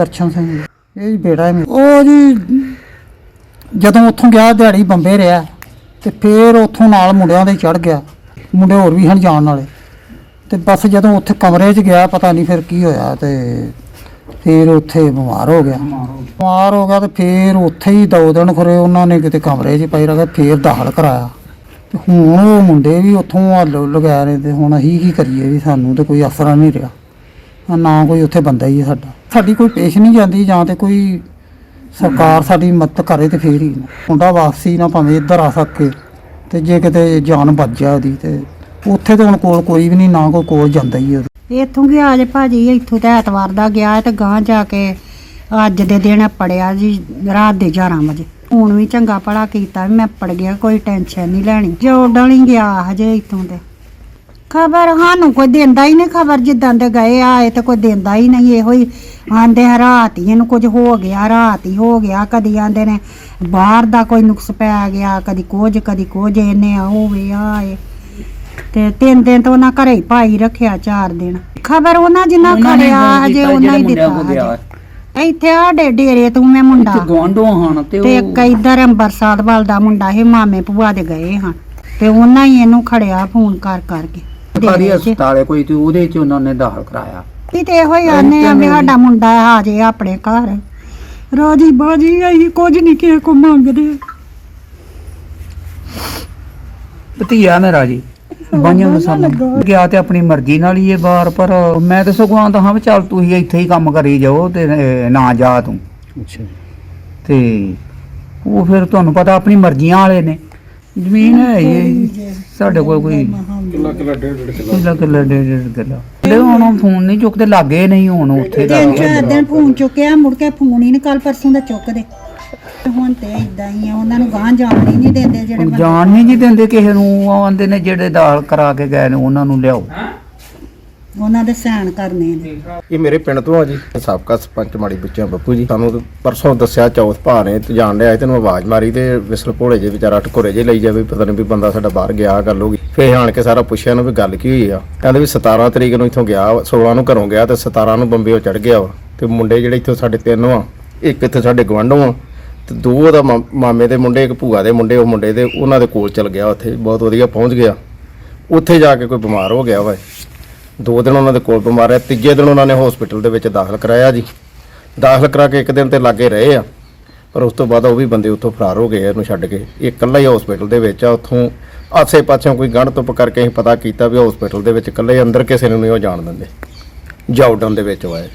ਦਰਸ਼ਨ ਸਿੰਘ ਜੀ। ਇਹ ਜੀ ਬੇਟਾ ਹੈ ਮੇਰਾ। ਉਹ ਜੀ ਜਦੋਂ ਉੱਥੋਂ ਗਿਆ, ਦਿਹਾੜੀ ਬੰਬੇ ਰਿਹਾ ਤੇ ਫੇਰ ਉੱਥੋਂ ਨਾਲ ਮੁੰਡਿਆਂ ਦੇ ਚੜ ਗਿਆ। ਮੁੰਡੇ ਹੋਰ ਵੀ ਹਨ ਜਾਣ ਵਾਲੇ। ਤੇ ਬਸ ਜਦੋਂ ਉੱਥੇ ਕਮਰੇ 'ਚ ਗਿਆ, ਪਤਾ ਨਹੀਂ ਫਿਰ ਕੀ ਹੋਇਆ ਤੇ ਫੇਰ ਉੱਥੇ ਬਿਮਾਰ ਹੋ ਗਿਆ। ਬਿਮਾਰ ਹੋ ਗਿਆ ਤੇ ਫੇਰ ਉੱਥੇ ਹੀ ਦੋ ਦਿਨ ਖਰੇ ਉਹਨਾਂ ਨੇ ਕਿਤੇ ਕਮਰੇ 'ਚ ਪਈ ਰੱਖਿਆ ਫੇਰ ਦਾਖਲ ਕਰਾਇਆ। ਤੇ ਹੁਣ ਉਹ ਮੁੰਡੇ ਵੀ ਉੱਥੋਂ ਹੱਲ ਲਗਾ ਰਹੇ ਤੇ ਹੁਣ ਅਸੀਂ ਕੀ ਕਰੀਏ ਵੀ ਸਾਨੂੰ ਤੇ ਕੋਈ ਅਸਰ ਨਹੀਂ ਰਿਹਾ। ਨਾ ਕੋਈ ਉੱਥੇ ਬੰਦਾ ਹੀ ਹੈ ਸਾਡਾ ਸਾਡੀ ਕੋਈ ਪੇਸ਼ ਨਹੀਂ ਜਾਂਦੀ ਜਾਂ ਤੇ ਕੋਈ ਸਰਕਾਰ ਸਾਡੀ ਮਦਦ ਕਰੇ ਤੇ ਫੇਰ ਹੀ ਨਾ। ਮੁੰਡਾ ਵਾਪਸੀ ਨਾ ਭਾਵੇਂ ਇੱਧਰ ਆ ਸਕੇ ਤੇ ਜੇ ਕਿਤੇ ਜਾਨ ਬਚ ਜਾ ਉਹਦੀ ਤੇ ਉੱਥੇ ਤੇ ਹੁਣ ਕੋਲ ਕੋਈ ਵੀ ਨਹੀਂ, ਨਾ ਕੋਈ ਕੋਲ ਜਾਂਦਾ ਹੀ ਉਹਦੇ। ਇੱਥੋਂ ਗਿਆ ਜੇ ਭਾਜੀ, ਇੱਥੋਂ ਤੇ ਐਤਵਾਰ ਦਾ ਗਿਆ ਤੇ ਗਾਂ ਜਾ ਕੇ ਅੱਜ ਦੇ ਦਿਨ ਪੜਿਆ ਜੀ, ਰਾਤ ਦੇ 11 ਵਜੇ ਹੁਣ ਵੀ ਚੰਗਾ ਪੜਾ ਕੀਤਾ ਵੀ ਮੈਂ ਪੜ ਗਿਆ, ਕੋਈ ਟੈਨਸ਼ਨ ਨਹੀਂ ਲੈਣੀ ਜੋੜਨ ਹੀ ਗਿਆ ਹਜੇ ਇੱਥੋਂ ਤੇ ਖਬਰ ਸਾਨੂੰ ਕੋਈ ਦਿੰਦਾ ਹੀ ਨਹੀਂ ਖਬਰ ਜਿੱਦਾਂ ਦੇ ਗਏ ਆਏ ਤੇ ਕੋਈ ਦਿੰਦਾ ਹੀ ਨਹੀਂ ਇਹੋ ਹੀ ਆਂਦੇ ਆ ਰਾਤ ਹੀ ਇਹਨੂੰ ਕੁਝ ਹੋ ਗਿਆ ਰਾਤ ਹੀ ਹੋ ਗਿਆ ਕਦੀ ਆਂਦੇ ਨੇ ਬਾਹਰ ਦਾ ਕੋਈ ਨੁਕਸ ਪੈ ਗਿਆ ਕਦੀ ਕੁਝ ਕਦੀ ਕੁਝ ਇਹਨੇ ਆ ਹੋਵੇ ਆਏ ਤੇ ਤਿੰਨ ਦਿਨ ਤੋਂ ਉਹਨਾਂ ਘਰੇ ਹੀ ਭਾਈ ਰੱਖਿਆ ਚਾਰ ਦਿਨ। ਖਬਰ ਉਹਨਾਂ ਜਿੰਨਾ ਖੜਿਆ ਹਜੇ ਉਹਨਾਂ ਹੀ ਦਿੱਤਾ ਹਜੇ। ਇੱਥੇ ਸਾਡੇ ਡੇਰੇ ਤੋਂ ਮੈਂ ਮੁੰਡਾ। ਗਵਾਂਢੋਂ ਹਨ ਤੇ ਤੇ ਇੱਕ ਇੱਧਰ ਅੰਬਰਸਾਰ ਵੱਲ ਦਾ ਮੁੰਡਾ ਇਹ ਮਾਮੇ ਭੂਆ ਦੇ ਗਏ ਹਨ। ਤੇ ਉਹਨਾਂ ਹੀ ਇਹਨੂੰ ਖੜਿਆ ਫੋਨ ਕਰ ਕਰਕੇ। ਸਰਕਾਰੀ। ਹਸਪਤਾਲ ਹੈ ਕੋਈ ਤੇ ਉਹਦੇ ਚ ਉਹਨਾਂ ਨੇ ਦਾਖਲ ਕਰਾਇਆ। ਕਿਤੇ ਇਹੋ ਹੀ ਆਨੇ ਆ ਵੀ ਸਾਡਾ ਮੁੰਡਾ ਆ ਜੇ ਆਪਣੇ ਘਰ। ਰਾਜੀ ਬਾਜੀ ਅਸੀਂ ਕੁਝ ਨਹੀਂ ਕਿਸੇ ਕੋ ਮੰਗਦੇ। ਭਤੀਆ ਮੇਰਾ ਜੀ ਬਾਈਆਂ ਨੂੰ ਸਾਨੂੰ ਗਿਆ ਤੇ ਆਪਣੀ ਮਰਜ਼ੀ ਨਾਲ ਹੀ ਇਹ ਬਾਹਰ ਪਰ ਮੈਂ ਤਾਂ ਸਗੋਂ ਆਂਦਾ ਹਾਂ ਵੀ ਚੱਲ ਤੁਸੀਂ ਇੱਥੇ ਹੀ ਕੰਮ ਕਰੀ ਜਾਓ ਤੇ ਨਾ ਜਾ ਤੂੰ। ਤੇ ਉਹ ਫਿਰ ਤੁਹਾਨੂੰ ਪਤਾ ਆਪਣੀ ਮਰਜ਼ੀਆਂ ਵਾਲੇ ਨੇ। ਜ਼ਮੀਨ ਹੈ ਇਹ। ਸਾਡੇ ਕੋਲ ਕੋਈ ਕਿੱਲਾ? ਕਿੱਲਾ ਡੇਢ ਡੇਢ ਕਿੱਲਾ। ਤੇ ਹੁਣ ਉਹ ਫੋਨ ਨਹੀਂ ਚੁੱਕਦੇ ਲੱਗੇ ਨਹੀਂ ਹੁਣ ਉੱਥੇ ਦਾ ਤਿੰਨ ਚਾਰ ਦਿਨ ਫੋਨ ਚੁੱਕਿਆ ਮੁੜ ਕੇ ਫੋਨ ਹੀ ਨਹੀਂ ਕੱਲ ਪਰਸੋਂ ਦਾ ਚੁੱਕਦੇ। ਤੇ ਹੁਣ ਤੇ ਇਦਾਂ ਹੀ ਆ ਉਹਨਾਂ ਨੂੰ ਗਾਂ ਜਾਣ ਹੀ ਨਹੀਂ ਦਿੰਦੇ ਜਿਹੜੇ ਜਾਣ ਨਹੀਂ ਜੀ ਦਿੰਦੇ ਕਿਸੇ ਨੂੰ ਆਂਦੇ ਨੇ ਜਿਹੜੇ ਦਾਲ ਕਰਾ ਕੇ ਗਏ ਨੇ ਉਹਨਾਂ ਨੂੰ ਲਿਆਓ। ਉਹਨਾਂ ਦੇ ਸਹਿਣ ਕਰਨੇ ਨੇ। ਇਹ ਮੇਰੇ ਪਿੰਡ ਤੋਂ ਆ ਜੀ। ਸਾਬਕਾ ਸਰਪੰਚ ਮਾੜੀ ਬੱਚਿਆਂ ਬੱਪੂ ਜੀ। ਸਾਨੂੰ ਪਰਸੋਂ ਦੱਸਿਆ ਚੌਥ ਭਾ ਨੇ ਤੇ ਜਾਣ ਲਿਆ ਤੈਨੂੰ ਆਵਾਜ਼ ਮਾਰੀ ਤੇ ਵਿਸਲ ਭੋਲੇ ਜੇ ਵਿਚਾਰਾ ਟਕੋਰੇ ਜੇ ਲਈ ਜਾਵੇ ਪਤਾ ਨਹੀਂ ਵੀ ਬੰਦਾ ਸਾਡਾ ਬਾਹਰ ਗਿਆ ਗੱਲ ਹੋ ਗਈ। ਫੇਰ ਆਣ ਕੇ ਸਾਰਾ ਪੁੱਛਿਆ ਨੂੰ ਵੀ ਗੱਲ ਕੀ ਹੋਈ ਆ। ਕਹਿੰਦੇ ਵੀ 17 ਤਰੀਕ ਨੂੰ ਇੱਥੋਂ ਗਿਆ ਵਾ, 16 ਨੂੰ ਘਰੋਂ ਗਿਆ ਤੇ 17 ਨੂੰ ਬੰਬੇੋਂ ਚੜ ਗਿਆ ਵਾ। ਤੇ ਮੁੰਡੇ ਜਿਹੜੇ ਇੱਥੋਂ ਸਾਡੇ ਤਿੰਨ ਆ ਇੱਕ ਇੱਥੇ ਸਾਡੇ ਗਵਾਂਢੋਂ ਆ। ਤੇ ਦੋ ਉਹਦਾ ਮਾਮੇ ਦੇ ਮੁੰਡੇ ਇੱਕ ਭੂਆ ਦੇ ਮੁੰਡੇ ਉਹ ਮੁੰਡੇ ਦੇ ਉਹਨਾਂ ਦੇ ਕੋਲ ਚਲ ਗਿਆ ਉੱਥੇ ਬਹੁਤ ਵਧੀਆ ਪਹੁੰਚ ਗਿਆ। ਉੱਥੇ ਜਾ ਕੇ ਕੋਈ ਬਿਮਾਰ ਹੋ ਗਿਆ ਵਾ। ਦੋ ਦਿਨ ਉਹਨਾਂ ਦੇ ਕੋਲ ਬਿਮਾਰ ਰਿਹਾ ਤੀਜੇ ਦਿਨ ਉਹਨਾਂ ਨੇ ਹਸਪੀਟਲ ਦੇ ਵਿੱਚ ਦਾਖਲ ਕਰਾਇਆ ਜੀ। ਦਾਖਲ ਕਰਾ ਕੇ ਇੱਕ ਦਿਨ ਤੇ ਲਾਗੇ ਰਹੇ ਆ, ਪਰ ਉਸ ਤੋਂ ਬਾਅਦ ਉਹ ਵੀ ਬੰਦੇ ਉੱਥੋਂ ਫਰਾਰ ਹੋ ਗਏ ਇਹਨੂੰ ਛੱਡ ਕੇ। ਇਹ ਇਕੱਲਾ ਹੀ ਹਸਪੀਟਲ ਦੇ ਵਿੱਚ ਆ, ਉੱਥੋਂ ਆਸੇ ਪਾਸਿਓਂ ਕੋਈ ਗੰਢ ਧੁੱਪ ਕਰਕੇ ਅਸੀਂ ਪਤਾ ਕੀਤਾ ਵੀ ਹਸਪੀਟਲ ਦੇ ਵਿੱਚ ਇਕੱਲੇ ਅੰਦਰ ਕਿਸੇ ਨੂੰ ਨਹੀਂ ਉਹ ਜਾਣ ਦਿੰਦੇ। ਜਾਉਡਨ ਦੇ ਵਿੱਚ ਵਾਏ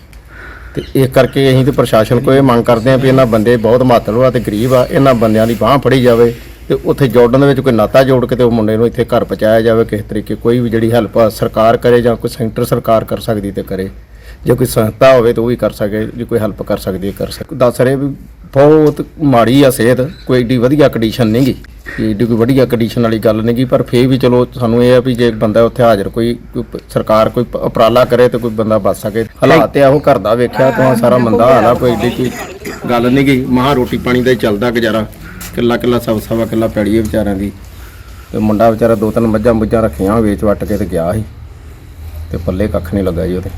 ਤੇ ਇਹ ਕਰਕੇ ਅਸੀਂ ਤੇ ਪ੍ਰਸ਼ਾਸਨ ਕੋਲ ਇਹ ਮੰਗ ਕਰਦੇ ਆ ਵੀ ਇਹਨਾਂ ਬੰਦੇ ਬਹੁਤ ਮਾਤਲੂ ਆ ਤੇ ਗਰੀਬ ਆ, ਇਹਨਾਂ ਬੰਦਿਆਂ ਦੀ ਬਾਹ ਫੜੀ ਜਾਵੇ। ਤੇ ਉੱਥੇ ਜੋੜਨ ਦੇ ਵਿੱਚ ਕੋਈ ਨਾਤਾ ਜੋੜ ਕੇ ਤੇ ਉਹ ਮੁੰਡੇ ਨੂੰ ਇੱਥੇ ਘਰ ਪਹੁੰਚਾਇਆ ਜਾਵੇ, ਕਿਸੇ ਤਰੀਕੇ ਕੋਈ ਵੀ ਜਿਹੜੀ ਹੈਲਪ ਸਰਕਾਰ ਕਰੇ ਜਾਂ ਕੋਈ ਸੈਂਟਰ ਸਰਕਾਰ ਕਰ ਸਕਦੀ ਤੇ ਕਰੇ। ਜੇ ਕੋਈ ਸੰਸਥਾ ਹੋਵੇ ਤਾਂ ਉਹ ਵੀ ਕਰ ਸਕੇ, ਜੇ ਕੋਈ ਹੈਲਪ ਕਰ ਸਕਦੀ ਹੈ, ਕਰ ਸਕੇ। ਦੱਸ ਰਹੇ ਵੀ ਬਹੁਤ ਮਾੜੀ ਆ ਸਿਹਤ, ਕੋਈ ਏਡੀ ਵਧੀਆ ਕੰਡੀਸ਼ਨ ਨਹੀਂਗੀ ਏਡੀ ਕੋਈ ਵਧੀਆ ਕੰਡੀਸ਼ਨ ਵਾਲੀ ਗੱਲ ਨਹੀਂਗੀ ਪਰ ਫੇਰ ਵੀ ਚਲੋ ਸਾਨੂੰ ਇਹ ਆ ਵੀ ਜੇ ਬੰਦਾ ਉੱਥੇ ਹਾਜ਼ਰ ਕੋਈ ਸਰਕਾਰ ਕੋਈ ਉਪਰਾਲਾ ਕਰੇ ਤੇ ਕੋਈ ਬੰਦਾ ਬਚ ਸਕੇ। ਹਾਲਾਤ ਤੇ ਇਹੋ ਘਰ ਦਾ ਵੇਖਿਆ, ਤਾਂ ਸਾਰਾ ਮੰਦਾ ਹਾਲਾ ਕੋਈ ਏਡੀ ਕੋਈ ਗੱਲ ਨਹੀਂਗੀ ਮਹਾ ਰੋਟੀ ਪਾਣੀ ਦਾ ਹੀ ਚੱਲਦਾ ਗੁਜ਼ਾਰਾ। ਕਿੱਲਾ ਕਿੱਲਾ ਸਵਾ ਸਵਾ ਕਿੱਲਾ ਪੈੜੀ ਹੈ ਵਿਚਾਰਿਆਂ ਦੀ। ਤੇ ਮੁੰਡਾ ਵਿਚਾਰਾ ਦੋ ਤਿੰਨ ਮੱਝਾਂ ਮੁੱਝਾਂ ਰੱਖੀਆਂ ਵੇਚ ਵੱਟ ਕੇ ਤੇ ਗਿਆ ਸੀ। ਤੇ ਪੱਲੇ ਕੱਖ ਨਹੀਂ ਲੱਗਾ ਜੀ ਉਹਦੇ।